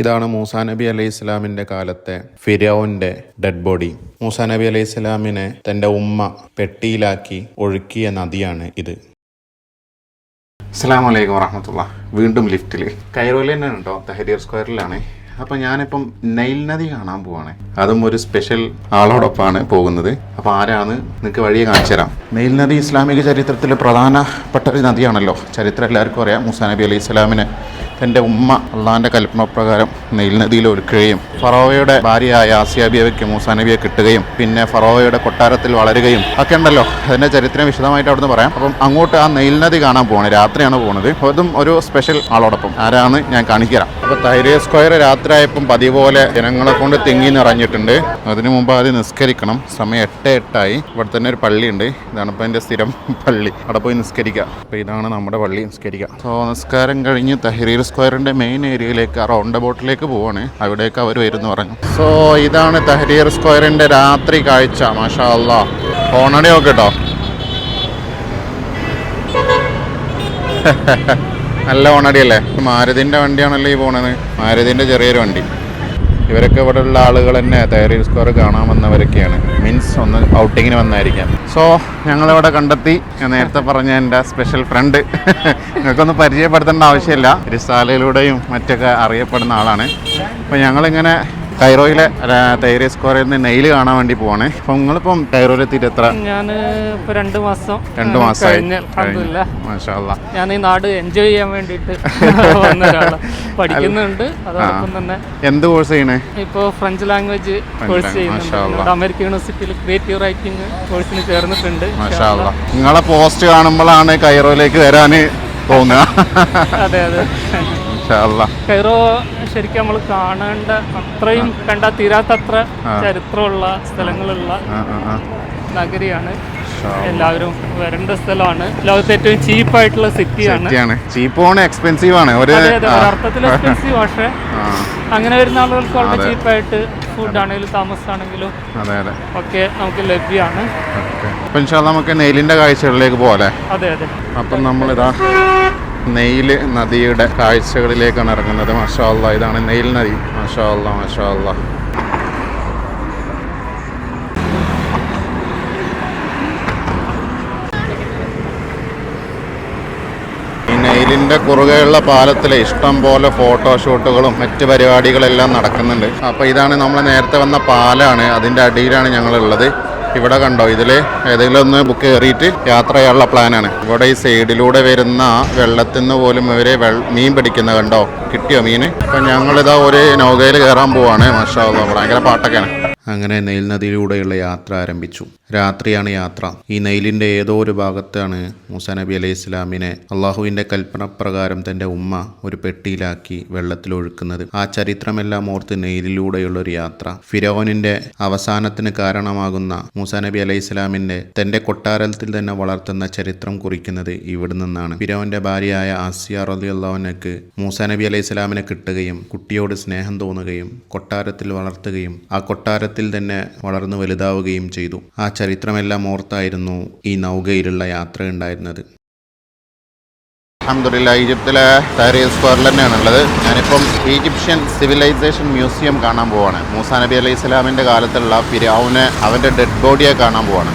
ഇതാണ് മൂസാ നബി അലൈഹി ഇസ്ലാമിന്റെ കാലത്തെ ഫിരോന്റെ ഡെഡ് ബോഡി മൂസാ നബി അലൈഹി ഇസ്ലാമിനെ തന്റെ ഉമ്മ പെട്ടിയിലാക്കി ഒഴുക്കിയ നദിയാണ് ഇത്. അസ്സാം വലൈക്കും വറഹമത്തുള്ള. വീണ്ടും ലിഫ്റ്റിൽ കൈറോയിൽ തന്നെയാണ് കേട്ടോ തഹരിയർ സ്ക്വയറിലാണ്. അപ്പോൾ ഞാനിപ്പം നൈൽ നദി കാണാൻ പോവാണ്. അതും ഒരു സ്പെഷ്യൽ ആളോടൊപ്പമാണ് പോകുന്നത്. അപ്പോൾ ആരാണ്? നിങ്ങൾക്ക് വഴിയെ കാണിച്ചു തരാം. നൈൽ നദി ഇസ്ലാമിക ചരിത്രത്തിലെ പ്രധാനപ്പെട്ട ഒരു നദിയാണല്ലോ. ചരിത്രം എല്ലാവർക്കും അറിയാം. മുസാ നബി അലൈഹി ഇസ്ലാമിനെ തന്റെ ഉമ്മ അള്ളാഹാന്റെ കൽപ്പനപ്രകാരം നെയിൽ നദിയിൽ ഒരുക്കുകയും ഫറോവയുടെ ഭാര്യയായ ആസിയ ബിയവയ്ക്ക് മൂസാ നബിയെ കിട്ടുകയും പിന്നെ ഫറോവയുടെ കൊട്ടാരത്തിൽ വളരുകയും ഒക്കെ ഉണ്ടല്ലോ. അതിന്റെ ചരിത്രം വിശദമായിട്ട് അവിടുന്ന് പറയാം. അപ്പം അങ്ങോട്ട് ആ നെയിൽ നദി കാണാൻ പോവാണ് രാത്രിയാണ് പോകുന്നത് അതും ഒരു സ്പെഷ്യൽ ആളോടൊപ്പം. ആരാണ് ഞാൻ കാണിക്കാം അപ്പോൾ തൈരേ സ്ക്വയർ രാത്രിയായപ്പം പതിവ് പോലെ ജനങ്ങളെ കൊണ്ട് തിങ്ങി നിറഞ്ഞിട്ടുണ്ട്. അതിനു മുമ്പ് അത് നിസ്കരിക്കണം. സമയം എട്ട് എട്ടായി. ഇവിടെ തന്നെ ഒരു പള്ളിയുണ്ട്. ഇതാണ് ഇപ്പോൾ എന്റെ സ്ഥിരം പള്ളി. അവിടെ പോയി നിസ്കരിക്കുക അപ്പോൾ ഇതാണ് നമ്മുടെ പള്ളി. നിസ്കരിക്കുക സോ നിസ്കാരം കഴിഞ്ഞ് തഹരീർ സ്ക്വയറിന്റെ മെയിൻ ഏരിയയിലേക്ക് റൗണ്ട് ബോട്ടിലേക്ക് പോവാണ്. അവിടേക്ക് അവർ വരുന്നു പറഞ്ഞു. സോ ഇതാണ് തഹരീർ സ്ക്വയറിന്റെ രാത്രി കാഴ്ച മാഷാ അല്ലാ ഓണടി കേട്ടോ നല്ല ഓണടിയല്ലേ മാരുതിന്റെ വണ്ടിയാണല്ലോ ഈ പോണത്. മാരുതിന്റെ ചെറിയൊരു വണ്ടി. ഇവരൊക്കെ ഇവിടെ ഉള്ള ആളുകൾ തന്നെ തയറി സ്കോർ കാണാൻ വന്നവരൊക്കെയാണ്. മീൻസ് ഒന്ന് ഔട്ടിങ്ങിന് വന്നായിരിക്കാം. സോ ഞങ്ങളിവിടെ കണ്ടെത്തി. നേരത്തെ പറഞ്ഞ എന്റെ സ്പെഷ്യൽ ഫ്രണ്ട് നിങ്ങൾക്കൊന്ന് പരിചയപ്പെടുത്തേണ്ട ആവശ്യമില്ല. റിസാലയിലൂടെയും മറ്റൊക്കെ അറിയപ്പെടുന്ന ആളാണ്. അപ്പോൾ ഞങ്ങളിങ്ങനെ കൈറോയിലെ തൈര സ്ക്വയറിൽ നിന്ന് നെയിൽ കാണാൻ വേണ്ടി പോവാണ്. അപ്പൊ നിങ്ങളിപ്പം കൈറോയിൽ എത്തിയിട്ട് എത്ര? ഞാൻ ഇപ്പൊ രണ്ട് മാസം രണ്ട് മാസം മാസമായി. ഞാൻ ഈ നാട് എൻജോയ് ചെയ്യാൻ വേണ്ടിട്ട് പഠിക്കുന്നുണ്ട് അതോടൊപ്പം തന്നെ എന്ത് കോഴ്സ് ചെയ്യണേ? ഇപ്പോ ഫ്രഞ്ച് ലാംഗ്വേജ് കോഴ്സ് ചെയ്യുന്നു ചെയ്യുന്നുണ്ട്. അമേരിക്കൻ യൂണിവേഴ്സിറ്റിയിൽ ക്രിയേറ്റീവ് റൈറ്റിംഗ് കോഴ്സിന് ചേർന്നിട്ടുണ്ട്. നിങ്ങളെ പോസ്റ്റ് കാണുമ്പോഴാണ് കൈറോയിലേക്ക് വരാൻ തോന്നുക. അതെ അതെ. കൈറോ ശരിക്കും നമ്മൾ കാണേണ്ട അത്രയും കണ്ടാൽ തീരാത്തത്ര ചരിത്രമുള്ള സ്ഥലങ്ങളുള്ള. നഗരിയാണ്. എല്ലാവരും വരേണ്ട സ്ഥലമാണ്. ലോകത്തെ ഏറ്റവും ചീപ്പായിട്ടുള്ള സിറ്റിയാണ്. സിറ്റിയാണ്. ചീപ്പോണ് എക്സ്പെൻസീവ് ആണ് ഒരു ഒരർത്ഥത്തിൽ എക്സ്പെൻസീവ് പക്ഷേ അങ്ങനെ വരുന്ന ആളുകൾക്ക് വളരെ ചീപ്പായിട്ട് ഫുഡ് ആണെങ്കിലും താമസമാണെങ്കിലും ഒക്കെ നമുക്ക് ലഭ്യമാണ് നമുക്ക് നെയിലിന്റെ കാഴ്ചകളിലേക്ക് പോലെ അതെ അതെ. അപ്പം നമ്മളിതാ നെയിൽ നദിയുടെ കാഴ്ചകളിലേക്കാണ് ഇറങ്ങുന്നത്. മാഷാ ഇതാണ് നെയിൽ നദി. മാഷാ മഷാല്ല മാഷാ നെയിലിന്റെ കുറുകെയുള്ള പാലത്തിലെ ഇഷ്ടം പോലെ ഫോട്ടോഷൂട്ടുകളും മറ്റ് പരിപാടികളെല്ലാം നടക്കുന്നുണ്ട്. അപ്പോൾ ഇതാണ് നമ്മൾ നേരത്തെ വന്ന പാലാണ്. അതിന്റെ അടിയിലാണ് ഞങ്ങളുള്ളത്. ഇവിടെ കണ്ടോ ഇതിൽ ഏതെങ്കിലും ഒന്ന് ബുക്ക് കയറിയിട്ട് യാത്ര ചെയ്യാനുള്ള പ്ലാനാണ് ഇവിടെ ഈ സൈഡിലൂടെ വരുന്ന വെള്ളത്തിൽ നിന്ന് പോലും ഇവരെ മീൻ പിടിക്കുന്ന കണ്ടോ? കിട്ടിയോ മീൻ അപ്പം ഞങ്ങളിതാ ഒരു നൗകയിൽ കയറാൻ പോവാണ്. മാഷാ. ഭയങ്കര പാട്ടൊക്കെയാണ്. അങ്ങനെ നെയിൽ നദിയിലൂടെയുള്ള യാത്ര ആരംഭിച്ചു. രാത്രിയാണ് യാത്ര. ഈ നെയിലിന്റെ ഏതോ ഒരു ഭാഗത്താണ് മൂസ നബി അലൈഹി ഇസ്ലാമിനെ അള്ളാഹുവിന്റെ കൽപ്പന പ്രകാരം തന്റെ ഉമ്മ ഒരു പെട്ടിയിലാക്കി വെള്ളത്തിലൊഴുക്കുന്നത് ആ ചരിത്രമെല്ലാം ഓർത്ത് നെയിലിലൂടെയുള്ള ഒരു യാത്ര. ഫിരോനിന്റെ അവസാനത്തിന് കാരണമാകുന്ന മൂസ നബി അലൈഹി ഇസ്ലാമിന്റെ തന്റെ കൊട്ടാരത്തിൽ തന്നെ വളർത്തുന്ന ചരിത്രം കുറിക്കുന്നത് ഇവിടെ നിന്നാണ്. ഫിരോന്റെ ഭാര്യയായ ആസിയ റലി അള്ളാഹുനക്ക് മൂസ നബി അലൈഹി ഇസ്ലാമിനെ കിട്ടുകയും കുട്ടിയോട് സ്നേഹം തോന്നുകയും കൊട്ടാരത്തിൽ വളർത്തുകയും ആ കൊട്ടാരത്തിൽ തന്നെ വളർന്നു വലുതാവുകയും ചെയ്തു. ആ ചരിത്രമെല്ലാം ഓർത്തായിരുന്നു ഈ നൗകയിലുള്ള യാത്ര ഉണ്ടായിരുന്നത്. അഹമ്മദില്ല ഈജിപ്തിലെ താരീസ് സ്ക്വയറിൽ തന്നെയാണ് ഉള്ളത്. ഞാനിപ്പം ഈജിപ്ഷ്യൻ സിവിലൈസേഷൻ മ്യൂസിയം കാണാൻ പോവാണ്. മൂസാ നബി അലൈഹി സ്വലാമിന്റെ കാലത്തുള്ള ഫിരാവുനെ അവന്റെ ഡെഡ് ബോഡിയെ കാണാൻ പോവാണ്.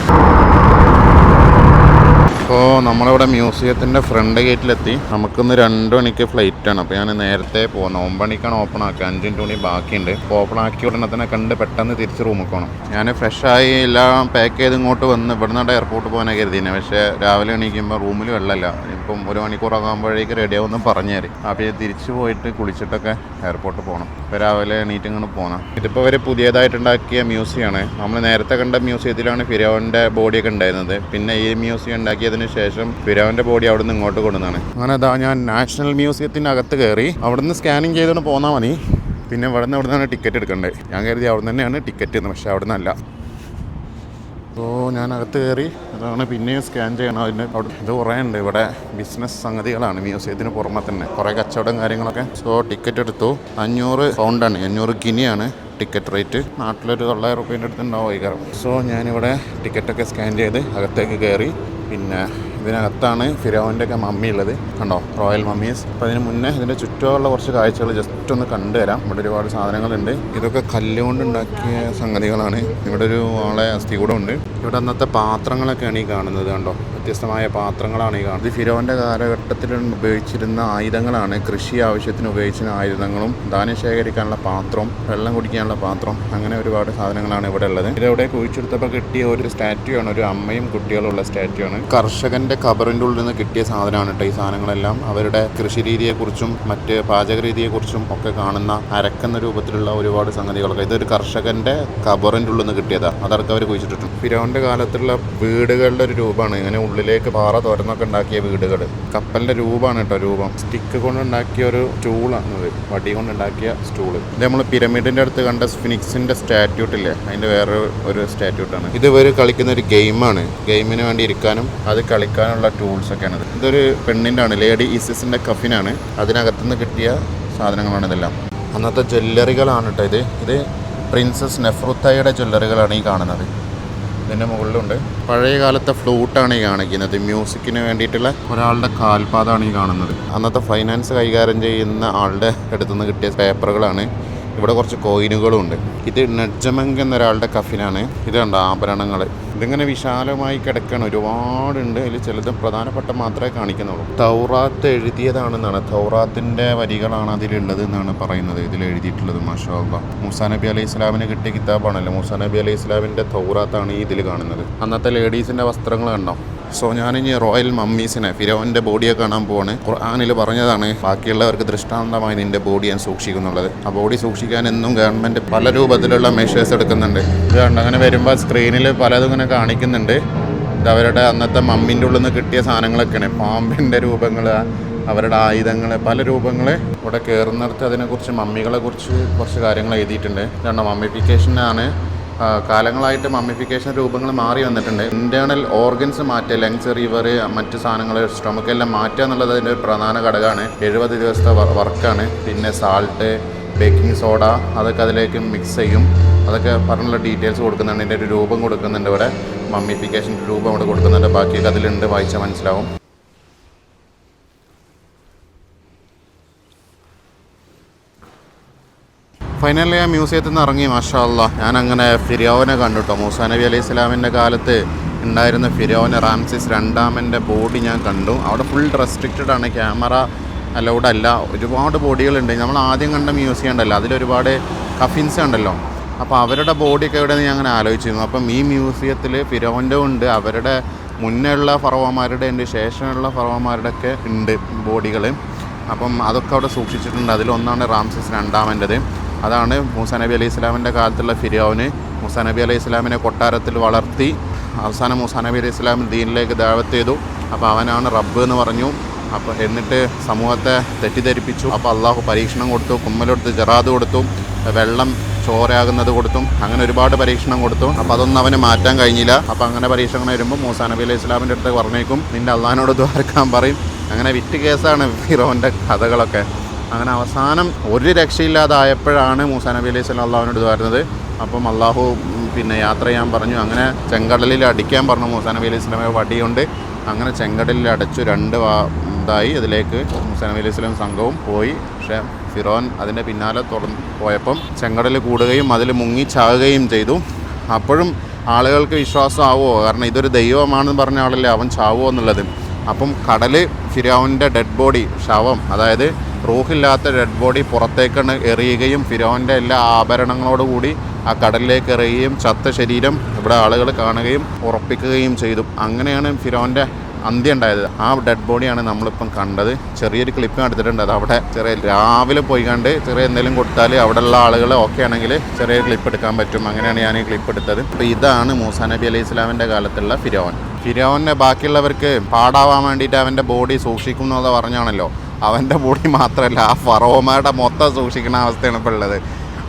അപ്പോൾ നമ്മളിവിടെ മ്യൂസിയത്തിന്റെ ഫ്രണ്ട് ഗേറ്റിലെത്തി നമുക്കിന്ന് രണ്ട് മണിക്ക് ഫ്ലൈറ്റ് ആണ് അപ്പോൾ ഞാൻ നേരത്തെ പോകുന്നു ഒമ്പണിക്കാണ് ഓപ്പൺ ആക്കുക അഞ്ചിന്റെ മണി ബാക്കിയുണ്ട്. അപ്പോൾ ഓപ്പൺ ആക്കി ഉടനെ തന്നെ കണ്ട് പെട്ടെന്ന് തിരിച്ച് റൂമിൽ പോകണം ഞാൻ ഫ്രഷായി എല്ലാം പാക്ക് ചെയ്ത് ഇങ്ങോട്ട് വന്ന് ഇവിടുന്ന് എയർപോർട്ട് പോകാനാണ് കരുതിനെ പക്ഷേ രാവിലെ എണീക്കുമ്പോൾ റൂമിൽ വെള്ളമില്ല. ഇപ്പം ഒരു മണിക്കൂറാകുമ്പോഴേക്ക് റെഡി ആവുമെന്ന് പറഞ്ഞു തരും അപ്പോൾ തിരിച്ചു പോയിട്ട് കുളിച്ചിട്ടൊക്കെ എയർപോർട്ടിൽ പോകണം ഇപ്പോൾ രാവിലെ എണീറ്റ് പോകണം ഇതിപ്പോൾ അവർ പുതിയതായിട്ടുണ്ടാക്കിയ മ്യൂസിയമാണ് നമ്മൾ നേരത്തെ കണ്ട മ്യൂസിയത്തിലാണ് ഫിരോവിന്റെ ബോഡിയൊക്കെ ഉണ്ടായിരുന്നത്. പിന്നെ ഈ മ്യൂസിയം ഉണ്ടാക്കിയതിന് ശേഷം ഫിരോവിന്റെ ബോഡി അവിടെ നിന്ന് ഇങ്ങോട്ട് കൊണ്ടുവന്നാണ്. അങ്ങനെ അതാ ഞാൻ നാഷണൽ മ്യൂസിയത്തിന്റെ അകത്ത് കയറി അവിടുന്ന് സ്കാനിങ് ചെയ്തുകൊണ്ട് പോന്നാൽ മതി. പിന്നെ ഇവിടെ നിന്ന് അവിടെ നിന്നാണ് ടിക്കറ്റ് എടുക്കേണ്ടത് ഞാൻ കരുതി അവിടെ തന്നെയാണ് ടിക്കറ്റ് എന്ന് പക്ഷേ അവിടെ നിന്നല്ല അപ്പോൾ ഞാൻ അകത്ത് കയറി അതാണ് പിന്നെയും സ്കാൻ ചെയ്യണം. അതിന് ഇത് കുറേ ഉണ്ട്. ഇവിടെ ബിസിനസ് സംഗതികളാണ് മ്യൂസിയത്തിന് പുറമെ തന്നെ. കുറേ കച്ചവടം കാര്യങ്ങളൊക്കെ. സോ ടിക്കറ്റ് എടുത്തു. അഞ്ഞൂറ് പൗണ്ടാണ് അഞ്ഞൂറ് ഗിനിയാണ് ടിക്കറ്റ് റേറ്റ് നാട്ടിലൊരു തൊള്ളായിരം റുപ്യേന്റെ അടുത്തുണ്ടാവും വൈകാരം സോ ഞാനിവിടെ ടിക്കറ്റൊക്കെ സ്കാൻ ചെയ്ത് അകത്തേക്ക് കയറി. പിന്നെ ഇതിനകത്താണ് ഫിരോവിന്റെ ഒക്കെ മമ്മി ഉള്ളത് കണ്ടോ? Royal mummies. അപ്പോൾ അതിന് മുന്നേ ഇതിന്റെ ചുറ്റുമുള്ള കുറച്ച് കാഴ്ചകൾ ജസ്റ്റ് ഒന്ന് കണ്ടുതരാം ഇവിടെ ഒരുപാട് സാധനങ്ങളുണ്ട്. ഇതൊക്കെ കല്ലുകൊണ്ട് ഉണ്ടാക്കിയ സംഗതികളാണ്. ഇവിടെ ഒരു ആളെ അസ്ഥി കൂടെ ഉണ്ട്. ഇവിടെ അന്നത്തെ പാത്രങ്ങളൊക്കെയാണ് ഈ കാണുന്നത് കണ്ടോ? വ്യത്യസ്തമായ പാത്രങ്ങളാണ് ഈ കാണുന്നത്. ഫിരോന്റെ കാലഘട്ടത്തിൽ ഉപയോഗിച്ചിരുന്ന ആയുധങ്ങളാണ്. കൃഷി ആവശ്യത്തിന് ഉപയോഗിച്ചിരുന്ന ആയുധങ്ങളും ധാന്യം ശേഖരിക്കാനുള്ള പാത്രം വെള്ളം കുടിക്കാനുള്ള പാത്രം അങ്ങനെ ഒരുപാട് സാധനങ്ങളാണ് ഇവിടെ ഉള്ളത്. ഇതവിടെ കുഴിച്ചെടുത്തപ്പോൾ കിട്ടിയ ഒരു സ്റ്റാറ്റ്യൂ ആണ് ഒരു അമ്മയും കുട്ടികളുള്ള സ്റ്റാറ്റ്യൂ ആണ് കർഷകന്റെ കബറിന്റെ ഉള്ളിൽ നിന്ന് കിട്ടിയ സാധനമാണ് കേട്ടോ ഈ സാധനങ്ങളെല്ലാം. അവരുടെ കൃഷി രീതിയെക്കുറിച്ചും മറ്റ് പാചക രീതിയെക്കുറിച്ചും ഒക്കെ കാണുന്ന അരക്കുന്ന രൂപത്തിലുള്ള ഒരുപാട് സംഗതികളൊക്കെ. ഇതൊരു കർഷകന്റെ കബറിന്റെ ഉള്ളിൽ നിന്ന് കിട്ടിയതാണ് അതടക്കം അവർ കുഴിച്ചിട്ടിട്ടുണ്ട് ഫിരോന്റെ കാലത്തുള്ള വീടുകളുടെ ഒരു രൂപമാണ്. ഇങ്ങനെ ഉള്ളിലേക്ക് പാറ തുരന്നൊക്കെ ഉണ്ടാക്കിയ വീടുകൾ. കപ്പലിന്റെ രൂപമാണ് കേട്ടോ രൂപം. സ്റ്റിക്ക് കൊണ്ടുണ്ടാക്കിയ ഒരു സ്റ്റൂളാണ് വടി കൊണ്ടുണ്ടാക്കിയ സ്റ്റൂൾ ഇത് നമ്മൾ പിരമിഡിന്റെ അടുത്ത് കണ്ട സ്ഫിനിക്സിന്റെ സ്റ്റാറ്റ്യൂട്ട് ഇല്ലേ? അതിന്റെ വേറെ ഒരു സ്റ്റാറ്റ്യൂട്ടാണ് ഇത് ഇവർ കളിക്കുന്ന ഒരു ഗെയിമാണ് ഗെയിമിന് വേണ്ടി ഇരിക്കാനും അത് കളിക്കാനുള്ള ടൂൾസ് ഒക്കെയാണ് ഇത്. ഇതൊരു പെണ്ണിന്റെ ആണ്. ലേഡി ഇസിസിന്റെ കഫിനാണ് അതിനകത്തുനിന്ന് കിട്ടിയ സാധനങ്ങളാണ് ഇതെല്ലാം. അന്നത്തെ ജ്വല്ലറികളാണ് കേട്ടോ ഇത്. ഇത് പ്രിൻസസ് നെഫ്രുത്തയുടെ ജ്വല്ലറികളാണ് ഈ കാണുന്നത്. ഇതിന്റെ മുകളിലുണ്ട്. പഴയ കാലത്തെ ഫ്ലൂട്ടാണ് ഈ കാണിക്കുന്നത്. മ്യൂസിക്കിന് വേണ്ടിയിട്ടുള്ള ഒരാളുടെ കാൽപാതാണ് ഈ കാണുന്നത്. അന്നത്തെ ഫൈനാൻസ് കൈകാര്യം ചെയ്യുന്ന ആളുടെ അടുത്തുനിന്ന് കിട്ടിയ പേപ്പറുകളാണ് ഇവിടെ കുറച്ച് കോയിനുകളും ഉണ്ട് ഇത് നജ്ജമങ്ക് എന്നൊരാളുടെ കഫിനാണ്. ഇത് ആഭരണങ്ങൾ ഇതിങ്ങനെ വിശാലമായി കിടക്കണം. ഒരുപാടുണ്ട്. അതിൽ ചിലത് പ്രധാനപ്പെട്ട മാത്രമേ കാണിക്കുന്നുള്ളൂ. തൗറാത്ത് എഴുതിയതാണെന്നാണ്. തൗറാത്തിന്റെ വരികളാണ് അതിലുള്ളത് എന്നാണ് പറയുന്നത്. ഇതിൽ എഴുതിയിട്ടുള്ളത് മാഷാ മൂസാ നബി അലൈഹി ഇസ്ലാമിന് കിട്ടിയ കിതാബാണല്ലോ. മൂസാ നബി അലൈഹി ഇസ്ലാമിന്റെ തൗറാത്താണ് ഈ ഇതിൽ കാണുന്നത്. അന്നത്തെ ലേഡീസിന്റെ വസ്ത്രങ്ങൾ കണ്ടോ? സോ ഞാനിനി റോയൽ മമ്മീസിനെ ഫിരോന്റെ ബോഡിയെ കാണാൻ പോവാണ്. ഖുർആാനിൽ പറഞ്ഞതാണ് ബാക്കിയുള്ളവർക്ക് ദൃഷ്ടാന്തമായി നിന്റെ ബോഡി ഞാൻ സൂക്ഷിക്കുന്നുള്ളത്. ആ ബോഡി സൂക്ഷിക്കാൻ എന്നും ഗവൺമെന്റ് പല രൂപത്തിലുള്ള മെഷേഴ്സ് എടുക്കുന്നുണ്ട്. ഇതുകൊണ്ട് അങ്ങനെ വരുമ്പോൾ സ്ക്രീനിൽ പലതും ഇങ്ങനെ കാണിക്കുന്നുണ്ട്. ഇത് അവരുടെ അന്നത്തെ മമ്മിന്റെ ഉള്ളിൽ നിന്ന് കിട്ടിയ സാധനങ്ങളൊക്കെയാണ്. പാമ്പിന്റെ രൂപങ്ങൾ അവരുടെ ആയുധങ്ങൾ പല രൂപങ്ങൾ ഇവിടെ കയറുന്നിടത്ത് അതിനെക്കുറിച്ച് മമ്മികളെക്കുറിച്ച് കുറച്ച് കാര്യങ്ങൾ എഴുതിയിട്ടുണ്ട്. ഇതാണ് മമ്മിഫിക്കേഷനാണ്. കാലങ്ങളായിട്ട് മമ്മിഫിക്കേഷൻ രൂപങ്ങൾ മാറി വന്നിട്ടുണ്ട്. ഇന്റേണൽ ഓർഗൻസ് മാറ്റുക ലങ്സ് റിവർ മറ്റ് സാധനങ്ങൾ സ്റ്റൊമക്ക് എല്ലാം മാറ്റുക എന്നുള്ളത് അതിന്റെ ഒരു പ്രധാന ഘടകമാണ്. എഴുപത് ദിവസത്തെ വർക്കാണ്. പിന്നെ സാൾട്ട് ബേക്കിംഗ് സോഡ അതൊക്കെ അതിലേക്ക് മിക്സ് ചെയ്യും. അതൊക്കെ പറഞ്ഞുള്ള ഡീറ്റെയിൽസ് കൊടുക്കുന്നുണ്ട്. ഇതിന്റെ ഒരു രൂപം കൊടുക്കുന്നുണ്ട് ഇവിടെ. മമ്മിഫിക്കേഷൻ രൂപം ഇവിടെ കൊടുക്കുന്നുണ്ട്. ബാക്കിയൊക്കെ അതിലുണ്ട്. വായിച്ചാൽ മനസ്സിലാവും. ഫൈനലി ആ മ്യൂസിയത്തിൽ നിന്ന് ഇറങ്ങി മാഷാ ഞാനങ്ങനെ അങ്ങനെ ഫിരോനെ കണ്ടുട്ടോ. മൂസാ നബി അലൈഹി സ്വലാമിന്റെ കാലത്ത് ഉണ്ടായിരുന്ന ഫിരോനെ റാംസിസ് രണ്ടാമന്റെ ബോഡി ഞാൻ കണ്ടു. അവിടെ ഫുൾ റെസ്ട്രിക്റ്റഡ് ആണ്. ക്യാമറ അലൗഡ് അല്ല. ഒരുപാട് ബോഡികളുണ്ട് നമ്മൾ ആദ്യം കണ്ട മ്യൂസിയം ഉണ്ടല്ലോ. അതിലൊരുപാട് കഫിൻസ് ഉണ്ടല്ലോ. അപ്പോൾ അവരുടെ ബോഡിയൊക്കെ എവിടെ ഞാൻ അങ്ങനെ ആലോചിച്ചിരുന്നു. അപ്പം ഈ മ്യൂസിയത്തിൽ ഫിരോന്റെ ഉണ്ട്. അവരുടെ മുന്നേ ഉള്ള ഫറവന്മാരുടെ ഉണ്ട്. ശേഷമുള്ള ഫറവന്മാരുടെ ഒക്കെ ഉണ്ട് ബോഡികൾ അപ്പം അതൊക്കെ അവിടെ സൂക്ഷിച്ചിട്ടുണ്ട്. അതിലൊന്നാണ് റാംസിസ് രണ്ടാമന്റെത്. അതാണ് മൂസ നബി അലൈഹി ഇസ്ലാമിന്റെ കാലത്തുള്ള ഫിരോന് മൂസ നബി അലൈഹി ഇസ്ലാമിനെ കൊട്ടാരത്തിൽ വളർത്തി അവസാനം മൂസ നബി അലൈഹി ഇസ്ലാം ദീനിലേക്ക് ദാവത്ത് ചെയ്തു. അപ്പോൾ അവനാണ് റബ്ബ് എന്ന് പറഞ്ഞു. അപ്പോൾ എന്നിട്ട് സമൂഹത്തെ തെറ്റിദ്ധരിപ്പിച്ചു. അപ്പോൾ അള്ളാഹു പരീക്ഷണം കൊടുത്തു കുമ്മലെടുത്ത് ജറാദ് കൊടുത്തു വെള്ളം ചോരയാകുന്നത് കൊടുത്തും അങ്ങനെ ഒരുപാട് പരീക്ഷണം കൊടുത്തു. അപ്പോൾ അതൊന്നും അവന് മാറ്റാൻ കഴിഞ്ഞില്ല. അപ്പോൾ അങ്ങനെ പരീക്ഷണം വരുമ്പോൾ മൂസാ നബി അലൈഹി ഇസ്ലാമിന്റെ അടുത്ത് പറഞ്ഞേക്കും. നിന്റെ അള്ളഹാനോട് ദ്വാരക്കാൻ പറയും. അങ്ങനെ വിറ്റ് കേസാണ് ഫിറോന്റെ കഥകളൊക്കെ. അങ്ങനെ അവസാനം ഒരു രക്ഷയില്ലാതായപ്പോഴാണ് മൂസാ നബി അലൈഹി സ്വലാം അള്ളാഹുവിനോട് വരുന്നത്. അപ്പം അള്ളാഹു പിന്നെ യാത്ര ചെയ്യാൻ പറഞ്ഞു. അങ്ങനെ ചെങ്കടലിൽ അടിക്കാൻ പറഞ്ഞു മൂസാ നബി അലൈഹി സ്വലാമെ വടിയുണ്ട്. അങ്ങനെ ചെങ്കടലിൽ അടച്ചു രണ്ട് ഇതായി. അതിലേക്ക് മൂസാ നബി അലൈഹി സ്വലാം സംഘവും പോയി. പക്ഷേ ഫിറോൻ അതിന്റെ പിന്നാലെ തുറന്ന് പോയപ്പം ചെങ്കടൽ കൂടുകയും അതിൽ മുങ്ങി ചാകുകയും ചെയ്തു. അപ്പോഴും ആളുകൾക്ക് വിശ്വാസമാവോ കാരണം ഇതൊരു ദൈവമാണെന്ന് പറഞ്ഞ ആളല്ലേ അവൻ ചാവുമോ എന്നുള്ളത്? അപ്പം കടൽ ഫിരോവിന്റെ ഡെഡ് ബോഡി ശവം അതായത് റൂഹില്ലാത്ത ഡെഡ് ബോഡി പുറത്തേക്കാണ് എറിയുകയും ഫിരോവിന്റെ എല്ലാ ആഭരണങ്ങളോടുകൂടി ആ കടലിലേക്ക് എറിയുകയും ചത്ത ശരീരം ഇവിടെ ആളുകൾ കാണുകയും ഉറപ്പിക്കുകയും ചെയ്തു. അങ്ങനെയാണ് ഫിരോവിന്റെ അന്ത്യം ഉണ്ടായത് ആ ഡെഡ് ബോഡിയാണ് നമ്മളിപ്പം കണ്ടത്. ചെറിയൊരു ക്ലിപ്പ് എടുത്തിട്ടുണ്ട് അത് അവിടെ ചെറിയ രാവിലെ പോയി കണ്ട് ചെറിയ എന്തെങ്കിലും കൊടുത്താൽ ഉള്ള ആളുകൾ ഓക്കെ ആണെങ്കിൽ ചെറിയ ക്ലിപ്പ് എടുക്കാൻ പറ്റും. അങ്ങനെയാണ് ഞാൻ ഈ ക്ലിപ്പ് എടുത്തത്. അപ്പോൾ ഇതാണ് മൂസാ നബി അലൈഹി ഇസ്ലാമിന്റെ കാലത്തുള്ള ഫിരോൻ ഫിരോനെ ബാക്കിയുള്ളവർക്ക് പാടാവാൻ വേണ്ടിയിട്ട് അവന്റെ ബോഡി സൂക്ഷിക്കും എന്ന് പറഞ്ഞാണല്ലോ. അവന്റെ ബോഡി മാത്രമല്ല ആ ഫറോമയുടെ മൊത്തം സൂക്ഷിക്കുന്ന അവസ്ഥയാണ് ഇപ്പോൾ ഉള്ളത്.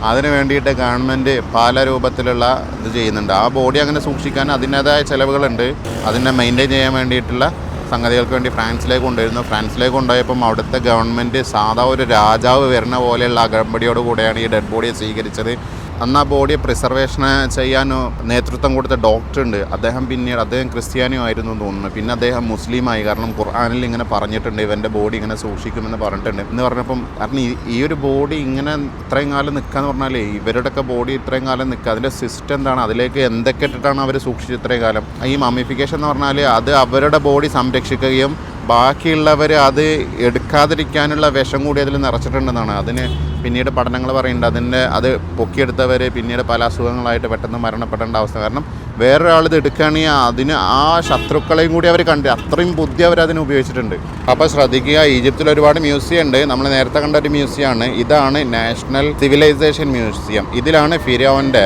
അതിന് വേണ്ടിയിട്ട് ഗവൺമെന്റ് പല രൂപത്തിലുള്ള ഇത് ചെയ്യുന്നുണ്ട്. ആ ബോഡി അങ്ങനെ സൂക്ഷിക്കാൻ അതിന്റേതായ ചിലവുകളുണ്ട്. അതിനെ മെയിന്റെയിൻ ചെയ്യാൻ വേണ്ടിയിട്ടുള്ള സംഗതികൾക്ക് വേണ്ടി ഫ്രാൻസിലേക്ക് കൊണ്ടുവരുന്നു. ഫ്രാൻസിലേക്ക് കൊണ്ടുപോയപ്പം അവിടുത്തെ ഗവൺമെന്റ് സാധാ ഒരു രാജാവ് വരുന്ന പോലെയുള്ള അകമ്പടിയോട് കൂടെയാണ് ഈ ഡെഡ് ബോഡിയെ സ്വീകരിച്ചത്. അന്ന് ആ ബോഡിയെ പ്രിസർവേഷൻ ചെയ്യാൻ നേതൃത്വം കൊടുത്ത ഡോക്ടർ ഉണ്ട്. അദ്ദേഹം പിന്നീട് അദ്ദേഹം ക്രിസ്ത്യാനിയോ ആയിരുന്നു തോന്നുന്നു. പിന്നെ അദ്ദേഹം മുസ്ലിമായി. കാരണം ഖുർആാനിൽ ഇങ്ങനെ പറഞ്ഞിട്ടുണ്ട്. ഇവന്റെ ബോഡി ഇങ്ങനെ സൂക്ഷിക്കുമെന്ന് പറഞ്ഞിട്ടുണ്ട്. എന്ന് പറഞ്ഞപ്പം കാരണം ഈ- ഒരു ബോഡി ഇങ്ങനെ ഇത്രയും കാലം നിൽക്കാന്ന് പറഞ്ഞാലേ ഇവരുടെയൊക്കെ ബോഡി ഇത്രയും കാലം നിൽക്കുക അതിന്റെ സിസ്റ്റം എന്താണ്? അതിലേക്ക് എന്തൊക്കെ ഇട്ടിട്ടാണ് അവർ സൂക്ഷിച്ചത് ഇത്രയും കാലം? ഈ മമ്മിഫിക്കേഷൻ എന്ന് പറഞ്ഞാൽ അത് അവരുടെ ബോഡി സംരക്ഷിക്കുകയും ബാക്കിയുള്ളവർ അത് എടുക്കാതിരിക്കാനുള്ള വിഷം കൂടി അതിൽ നിറച്ചിട്ടുണ്ടെന്നാണ്. അതിന് പിന്നീട് പഠനങ്ങൾ പറയുന്നുണ്ട്. അതിന്റെ അത് പൊക്കിയെടുത്തവർ പിന്നീട് പല അസുഖങ്ങളായിട്ട് പെട്ടെന്ന് മരണപ്പെടേണ്ട അവസ്ഥ. കാരണം വേറൊരാൾ ഇത് എടുക്കുകയാണെങ്കിൽ അതിന് ആ ശത്രുക്കളെയും കൂടി അവർ കണ്ട് അത്രയും ബുദ്ധി അവർ അതിന് ഉപയോഗിച്ചിട്ടുണ്ട്. അപ്പോൾ ശ്രദ്ധിക്കുക ഈജിപ്തിൽ ഒരുപാട് മ്യൂസിയം ഉണ്ട്. നമ്മൾ നേരത്തെ കണ്ട ഒരു മ്യൂസിയമാണ് ഇതാണ് നാഷണൽ സിവിലൈസേഷൻ മ്യൂസിയം ഇതിലാണ് ഫിരോന്റെ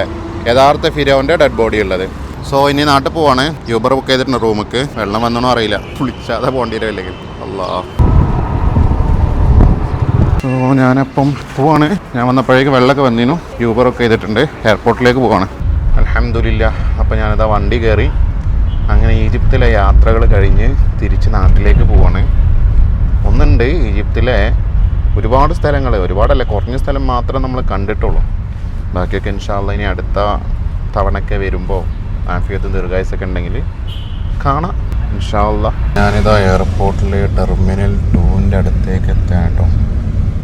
യഥാർത്ഥ ഫിരോന്റെ ഡെഡ് ബോഡി ഉള്ളത്. സോ ഇനി നാട്ടിൽ പോവാണ്. യൂബർ ബുക്ക് ചെയ്തിട്ടുണ്ട് റൂമിക്ക് വെള്ളം വന്നോ അറിയില്ല. കുളിച്ചാതെ പോകേണ്ടി വരില്ലെങ്കിൽ അല്ലാ സോ ഞാനപ്പം പോവാണ്. ഞാൻ വന്നപ്പോഴേക്ക് വെള്ളമൊക്കെ വന്നിരുന്നു. യൂബറൊക്കെ ചെയ്തിട്ടുണ്ട്. എയർപോർട്ടിലേക്ക് പോവാണ്. അലഹമില്ല അപ്പോൾ ഞാനിതാ വണ്ടി കയറി അങ്ങനെ ഈജിപ്തിലെ യാത്രകൾ കഴിഞ്ഞ് തിരിച്ച് നാട്ടിലേക്ക് പോവാണ്. ഒന്നുണ്ട് ഈജിപ്തിലെ ഒരുപാട് സ്ഥലങ്ങൾ ഒരുപാടല്ല കുറഞ്ഞ സ്ഥലം മാത്രം നമ്മൾ കണ്ടിട്ടുള്ളൂ. ബാക്കിയൊക്കെ ഇൻഷാല്ല ഇനി അടുത്ത തവണയൊക്കെ വരുമ്പോൾ ആഫിയത്തും ദീർഘായുസൊക്കെ ഉണ്ടെങ്കിൽ കാണാം. ഇൻഷാല്ല ഞാനിതാ എയർപോർട്ടിലെ ടെർമിനൽ ടൂവിന്റെ അടുത്തേക്ക് എത്താം കേട്ടോ.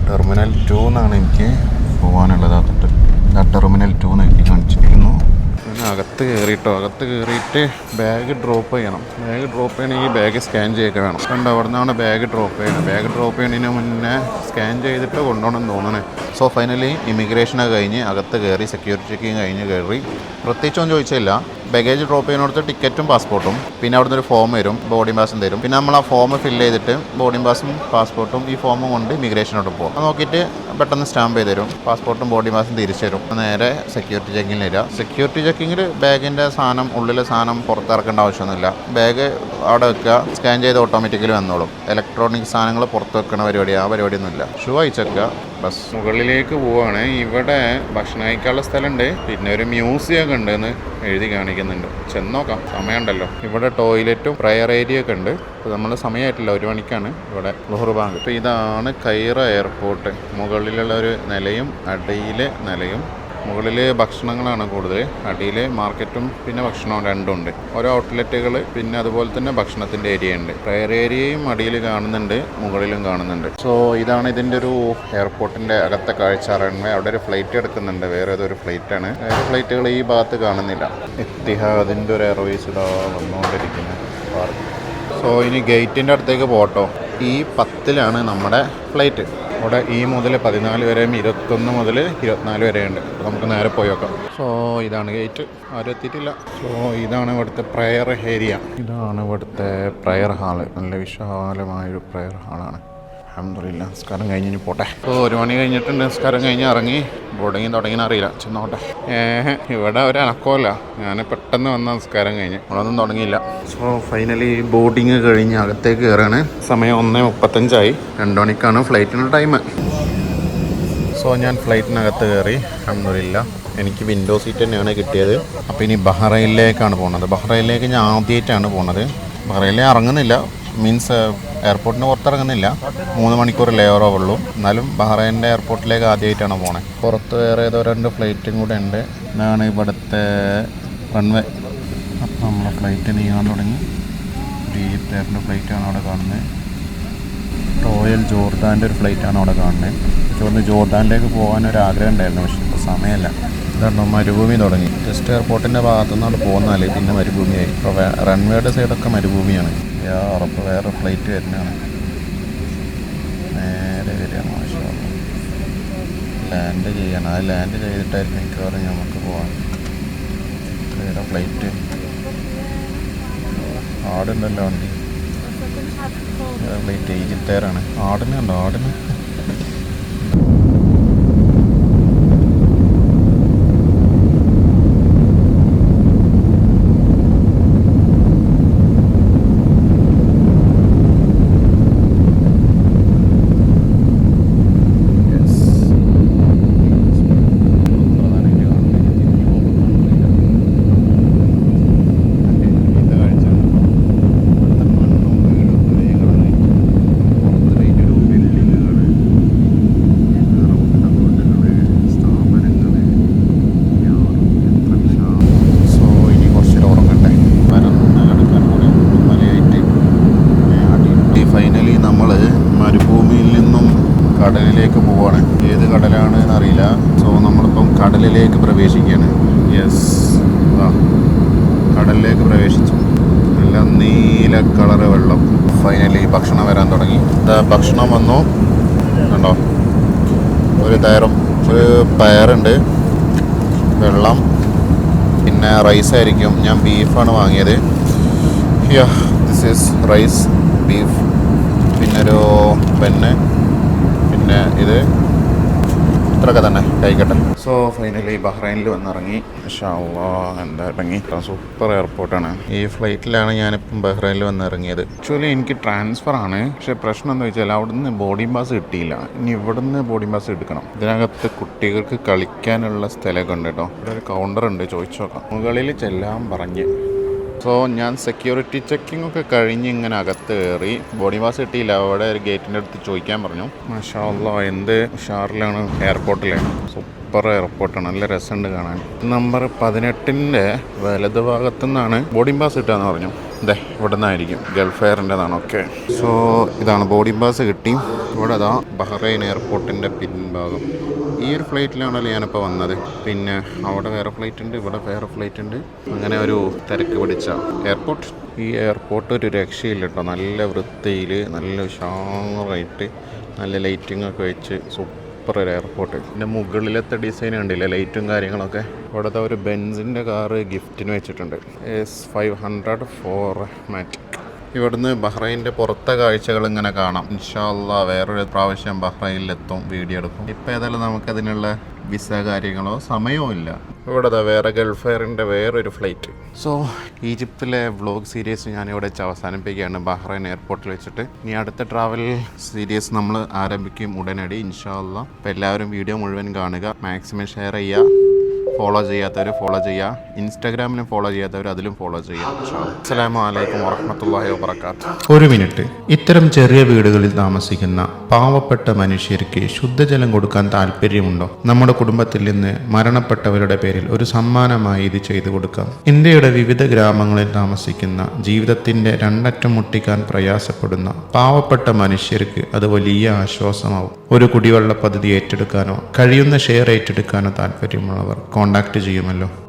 ടെർമിനൽ ടു എന്നാണ് എനിക്ക് പോകാനുള്ളത് അകത്ത് ആ ടെർമിനൽ ടു എന്ന് എനിക്ക് കാണിച്ചിരിക്കുന്നു. പിന്നെ അകത്ത് കയറിയിട്ടോ അകത്ത് കയറിയിട്ട് ബാഗ് ഡ്രോപ്പ് ചെയ്യണം. ബാഗ് ഡ്രോപ്പ് ചെയ്യണമെങ്കിൽ ബാഗ് സ്കാൻ ചെയ്യൊക്കെ വേണം. കണ്ടോ അവിടെ നിന്നാണ് ബാഗ് ഡ്രോപ്പ് ചെയ്യണം ബാഗ് ഡ്രോപ്പ് ചെയ്യണതിന് മുന്നേ സ്കാൻ ചെയ്തിട്ട് കൊണ്ടുപോകണം എന്ന് തോന്നണേ. സോ ഫൈനലി ഇമിഗ്രേഷനൊക്കെ കഴിഞ്ഞ് അകത്ത് കയറി സെക്യൂരിറ്റി കഴിഞ്ഞ് കയറി പ്രത്യേകിച്ചൊന്നും ചോദിച്ചില്ല. ബാഗേജ് ഡ്രോപ്പ് ചെയ്യുന്നിടത്ത് ടിക്കറ്റും പാസ്പോർട്ടും പിന്നെ അവിടുന്ന് ഒരു ഫോം വരും ബോർഡിംഗ് പാസും തരും പിന്നെ നമ്മൾ ആ ഫോം ഫില്ല് ചെയ്തിട്ട് ബോർഡിംഗ് പാസും പാസ്പോർട്ടും ഈ ഫോമും കൊണ്ട് ഇമിഗ്രേഷനോട് പോകും അത് നോക്കിയിട്ട് പെട്ടെന്ന് സ്റ്റാമ്പ് ചെയ്ത് തരും. പാസ്പോർട്ടും ബോർഡിംഗ് പാസും തിരിച്ചു തരും. നേരെ സെക്യൂരിറ്റി ചെക്കിങ്ങിൽ വരിക. സെക്യൂരിറ്റി ചെക്കിങ്ങിൽ ബാഗിന്റെ സാധനം ഉള്ളിലെ സാധനം പുറത്തിറക്കേണ്ട ആവശ്യമൊന്നുമില്ല. ബാഗ് അവിടെ വെക്കുക. സ്കാൻ ചെയ്ത് ഓട്ടോമാറ്റിക്കലി വന്നോളും. ഇലക്ട്രോണിക് സാധനങ്ങൾ പുറത്ത് വെക്കുന്ന പരിപാടി ആ പരിപാടിയൊന്നുമില്ല. ഷൂ അയച്ചേക്കുക ബസ് മുകളിലേക്ക് പോവാണ്. ഇവിടെ ഭക്ഷണം കഴിക്കാനുള്ള സ്ഥലമുണ്ട് പിന്നെ ഒരു മ്യൂസിയം ഒക്കെ ഉണ്ട് എന്ന് എഴുതി കാണിക്കുന്നുണ്ട്. ചെന്നോക്കാം. സമയമുണ്ടല്ലോ. ഇവിടെ ടോയ്ലറ്റും പ്രയർ ഏരിയ ഒക്കെ ഉണ്ട്. അപ്പോൾ നമ്മൾ സമയമായിട്ടില്ല ഒരു മണിക്കാണ് ഇവിടെ ലുഹർ ബാങ്ക്. ഇപ്പോൾ ഇതാണ് കൈറ എയർപോർട്ട്. മുകളിലുള്ള ഒരു നിലയും അടിയിലെ നിലയും മുകളിൽ ഭക്ഷണങ്ങളാണ് കൂടുതൽ അടിയിൽ മാർക്കറ്റും പിന്നെ ഭക്ഷണവും രണ്ടും ഉണ്ട് ഓരോ ഔട്ട്ലെറ്റുകൾ പിന്നെ അതുപോലെ തന്നെ ഭക്ഷണത്തിന്റെ ഏരിയ ഉണ്ട് പ്രയർ ഏരിയയും അടിയിൽ കാണുന്നുണ്ട് മുകളിലും കാണുന്നുണ്ട്. സോ ഇതാണ് ഇതിന്റെ ഒരു എയർപോർട്ടിന്റെ അകത്തെ കാഴ്ച റൺവേ അവിടെ ഒരു ഫ്ലൈറ്റ് എടുക്കുന്നുണ്ട്. വേറെ ഏതൊരു ഫ്ലൈറ്റാണ് വേറെ ഫ്ലൈറ്റുകൾ ഈ ഭാഗത്ത് കാണുന്നില്ല. ഇത്തിഹാദിന്റെ ഒരു എയർവേസ് ഇതാ വന്നുകൊണ്ടിരിക്കുന്നത് സോ ഇനി ഗേറ്റിന്റെ അടുത്തേക്ക് പോട്ടോ. ഈ പത്തിലാണ് നമ്മുടെ ഫ്ലൈറ്റ്. അവിടെ ഈ മുതൽ പതിനാല് വരെയും ഇരുപത്തൊന്ന് മുതൽ ഇരുപത്തിനാല് വരെയുണ്ട്. അപ്പോൾ നമുക്ക് നേരെ പോയി നോക്കാം. സോ ഇതാണ് ഗേറ്റ് ആരും എത്തിയിട്ടില്ല. സോ ഇതാണ് ഇവിടുത്തെ പ്രയർ ഏരിയ ഇതാണ് ഇവിടുത്തെ പ്രയർ ഹാൾ നല്ല വിശാലമായൊരു പ്രയർ ഹാളാണ് അഹമ്മദില്ല നിസ്കാരം കഴിഞ്ഞ് ഇനി പോട്ടെ. ഇപ്പോൾ ഒരു മണി കഴിഞ്ഞിട്ടുണ്ട് നിസ്കാരം കഴിഞ്ഞ് ഇറങ്ങി. ബോർഡിങ് തുടങ്ങിയെന്ന് അറിയില്ല ചെന്നോട്ടെ. ഏഹ് ഇവിടെ ഒരു അനക്കമല്ല. ഞാൻ പെട്ടെന്ന് വന്ന നിസ്കാരം കഴിഞ്ഞ്. നമ്മളൊന്നും തുടങ്ങിയില്ല. സോ ഫൈനലി ബോർഡിങ് കഴിഞ്ഞ് അകത്തേക്ക് കയറാണ്. സമയം ഒന്ന് മുപ്പത്തഞ്ചായി. രണ്ട് മണിക്കാണ് ഫ്ലൈറ്റിന്റെ ടൈം സോ ഞാൻ ഫ്ലൈറ്റിനകത്ത് കയറി. അഹമ്മദില്ല എനിക്ക് വിൻഡോ സീറ്റ് തന്നെയാണ് കിട്ടിയത്. അപ്പോൾ ഇനി ബഹ്റൈനിലേക്കാണ് പോകുന്നത് ബഹ്റൈനിലേക്ക് ഞാൻ ആദ്യമായിട്ടാണ് പോകുന്നത് ബഹ്റൈനിലേക്ക് ഇറങ്ങുന്നില്ല. മീൻസ് എയർപോർട്ടിന് പുറത്തിറങ്ങുന്നില്ല. മൂന്ന് മണിക്കൂർ ലേ ഉള്ളൂ. എന്നാലും ബഹ്റൈന്റെ എയർപോർട്ടിലേക്ക് ആദ്യമായിട്ടാണ് പോണേ. പുറത്ത് വേറെ ഏതോ രണ്ട് ഫ്ലൈറ്റും കൂടെ ഉണ്ട്. ഇതാണ് ഇവിടുത്തെ റൺവേ അപ്പോൾ നമ്മളെ ഫ്ലൈറ്റ് നീങ്ങാൻ തുടങ്ങി. ഒരു ഈജിപ്ത് എയറിന്റെ ഫ്ലൈറ്റാണ് അവിടെ കാണുന്നത്. റോയൽ ജോർദാന്റെ ഒരു ഫ്ലൈറ്റാണ് അവിടെ കാണുന്നത്. എനിക്ക് തോന്നുന്നു ജോർദാനിലേക്ക് പോകാൻ ഒരു ആഗ്രഹം ഉണ്ടായിരുന്നു. പക്ഷേ ഇപ്പോൾ സമയമല്ല. ഇതാണ് മരുഭൂമി തുടങ്ങി. ജസ്റ്റ് എയർപോർട്ടിന്റെ ഭാഗത്തു നിന്നാണ് പോകുന്നാൽ പിന്നെ മരുഭൂമിയായി. ഇപ്പോൾ റൺവേയുടെ സൈഡൊക്കെ മരുഭൂമിയാണ്. യാ ഉറപ്പ് വേറെ ഫ്ലൈറ്റ് വരുന്നതാണ്. നേരെ വരിക മാഷാ ലാൻഡ് ചെയ്യണം. അത് ലാൻഡ് ചെയ്തിട്ടായിരിക്കും മിക്കവാറും നമുക്ക് പോകാൻ വേറെ ഫ്ലൈറ്റ് ആടുണ്ടല്ലോ വണ്ടി. ഫ്ലൈറ്റ് ഈജിപ്തേറാണ് ആടിന്? കടലിലേക്ക് പോവാണ്. ഏത് കടലാണ് എന്നറിയില്ല. സോ നമ്മളിപ്പം കടലിലേക്ക് പ്രവേശിക്കുകയാണ്. യെസ് ആ. കടലിലേക്ക് പ്രവേശിച്ചു. നല്ല നീല കളറ് വെള്ളം. ഫൈനലി ഭക്ഷണം വരാൻ തുടങ്ങി. ഭക്ഷണം വന്നു. കണ്ടോ? ഒരു തയറും ഒരു പയറുണ്ട്. വെള്ളം. പിന്നെ റൈസ് ആയിരിക്കും. ഞാൻ ബീഫാണ് വാങ്ങിയത്. ദിസ് ഈസ് റൈസ് ബീഫ് പിന്നൊരു പെണ്ണ്. പിന്നെ ഇത്രയൊക്കെ തന്നെ. കഴിക്കട്ടെ സോ ഫൈനലി ബഹ്റൈനിൽ വന്നിറങ്ങി. ഷാവാ എന്താ ഇറങ്ങി സൂപ്പർ എയർപോർട്ടാണ് ഈ ഫ്ലൈറ്റിലാണ് ഞാനിപ്പം ബഹ്റൈനിൽ വന്നിറങ്ങിയത്. ആക്ച്വലി എനിക്ക് ട്രാൻസ്ഫർ ആണ്. പക്ഷെ പ്രശ്നം എന്താ വെച്ചാൽ അവിടുന്ന് ബോർഡിംഗ് പാസ് കിട്ടിയില്ല. ഇനി ഇവിടുന്ന് ബോർഡിംഗ് പാസ് എടുക്കണം. ഇതിനകത്ത് കുട്ടികൾക്ക് കളിക്കാനുള്ള സ്ഥലമൊക്കെ ഉണ്ട് കേട്ടോ. ഇവിടെ ഒരു കൗണ്ടർ ഉണ്ട്. ചോദിച്ചു നോക്കാം. മുകളിൽ ചെല്ലാൻ പറഞ്ഞ്. സോ ഞാൻ സെക്യൂരിറ്റി ചെക്കിംഗ് ഒക്കെ കഴിഞ്ഞ് ഇങ്ങനെ അകത്ത് കയറി. ബോഡി പാസ് കിട്ടിയില്ല. അവിടെ ഒരു ഗേറ്റിന്റെ അടുത്ത് ചോദിക്കാൻ പറഞ്ഞു. മാഷാ എന്ത്? ഷാറിലാണ് എയർപോർട്ടിലെ. സൂപ്പർ എയർപോർട്ടാണ്. നല്ല രസമുണ്ട് കാണാൻ. നമ്പർ പതിനെട്ടിന്റെ വലത് ഭാഗത്തു നിന്നാണ് ബോർഡിംഗ് പാസ് കിട്ടുകയെന്ന് പറഞ്ഞു. അതെ ഇവിടെ നിന്നായിരിക്കും ഗൾഫ് എയറിന്റെതാണ് ഓക്കെ. സോ ഇതാണ് ബോർഡിംഗ് പാസ് കിട്ടി. ഇവിടെ അതാ ബഹ്റൈൻ എയർപോർട്ടിന്റെ പിൻഭാഗം. ഈ ഒരു ഫ്ലൈറ്റിലാണല്ലോ ഞാനിപ്പോൾ വന്നത്. പിന്നെ അവിടെ വേറെ ഫ്ലൈറ്റ് ഉണ്ട് ഇവിടെ വേറെ ഫ്ലൈറ്റ് ഉണ്ട് അങ്ങനെ ഒരു തിരക്ക് പിടിച്ച എയർപോർട്ട്. ഈ എയർപോർട്ട് ഒരു രക്ഷയില്ല കേട്ടോ. നല്ല വൃത്തിയിൽ നല്ല ഉഷാറായിട്ട് നല്ല ലൈറ്റിംഗ് ഒക്കെ വെച്ച് സൂപ്പർ ഒരു എയർപോർട്ട് പിന്നെ മുകളിലത്തെ ഡിസൈൻ കണ്ടില്ലേ? ലൈറ്റും കാര്യങ്ങളൊക്കെ. ഇവിടുത്തെ ഒരു ബെൻസിന്റെ കാറ് ഗിഫ്റ്റിന് വെച്ചിട്ടുണ്ട്. S five hundred four matic ഇവിടുന്ന് ബഹ്റൈന്റെ പുറത്തെ കാഴ്ചകൾ ഇങ്ങനെ കാണാം. ഇൻഷാല്ല വേറൊരു പ്രാവശ്യം ബഹ്റൈനിലെത്തും വീഡിയോ എടുക്കും. ഇപ്പം ഏതായാലും നമുക്കതിനുള്ള വിസ കാര്യങ്ങളോ സമയമോ ഇല്ല. ഇവിടെ അതാ വേറെ ഗൾഫ് എയറിന്റെ വേറൊരു ഫ്ലൈറ്റ് സോ ഈജിപ്തിലെ വ്ളോഗ് സീരീസ് ഞാനിവിടെ വെച്ച് അവസാനിപ്പിക്കുകയാണ്. ബഹ്റൈൻ എയർപോർട്ടിൽ വെച്ചിട്ട്. ഇനി അടുത്ത ട്രാവൽ സീരീസ് നമ്മൾ ആരംഭിക്കും ഉടനടി ഇൻഷാല്ല അപ്പോൾ എല്ലാവരും വീഡിയോ മുഴുവൻ കാണുക. മാക്സിമം ഷെയർ ചെയ്യുക. ഫോളോ ചെയ്യാത്തവർ ഫോളോ ചെയ്യുക. ഇൻസ്റ്റാഗ്രാമിലും ഫോളോ ചെയ്യാത്തവർ അതിലും ഫോളോ ചെയ്യുക. അസ്സലാമു അലൈക്കും വറഹ്മത്തുള്ളാഹി വബറകാതുഹു. ഒരു മിനിറ്റ്. ഇത്തരം ചെറിയ വീടുകളിൽ താമസിക്കുന്ന പാവപ്പെട്ട മനുഷ്യർക്ക് ശുദ്ധജലം കൊടുക്കാൻ താല്പര്യമുണ്ടോ? നമ്മുടെ കുടുംബത്തിൽ നിന്ന് മരണപ്പെട്ടവരുടെ പേരിൽ ഒരു സമ്മാനമായി ഇത് ചെയ്തു കൊടുക്കാം. ഇന്ത്യയുടെ വിവിധ ഗ്രാമങ്ങളിൽ താമസിക്കുന്ന ജീവിതത്തിന്റെ രണ്ടറ്റം മുട്ടിക്കാൻ പ്രയാസപ്പെടുന്ന പാവപ്പെട്ട മനുഷ്യർക്ക് അത് വലിയ ആശ്വാസമാവും. ഒരു കുടിവെള്ള പദ്ധതി ഏറ്റെടുക്കാനോ കഴിയുന്ന ഷെയർ ഏറ്റെടുക്കാനോ താല്പര്യമുള്ളവർ കോൺടാക്ട് ചെയ്യുമല്ലോ.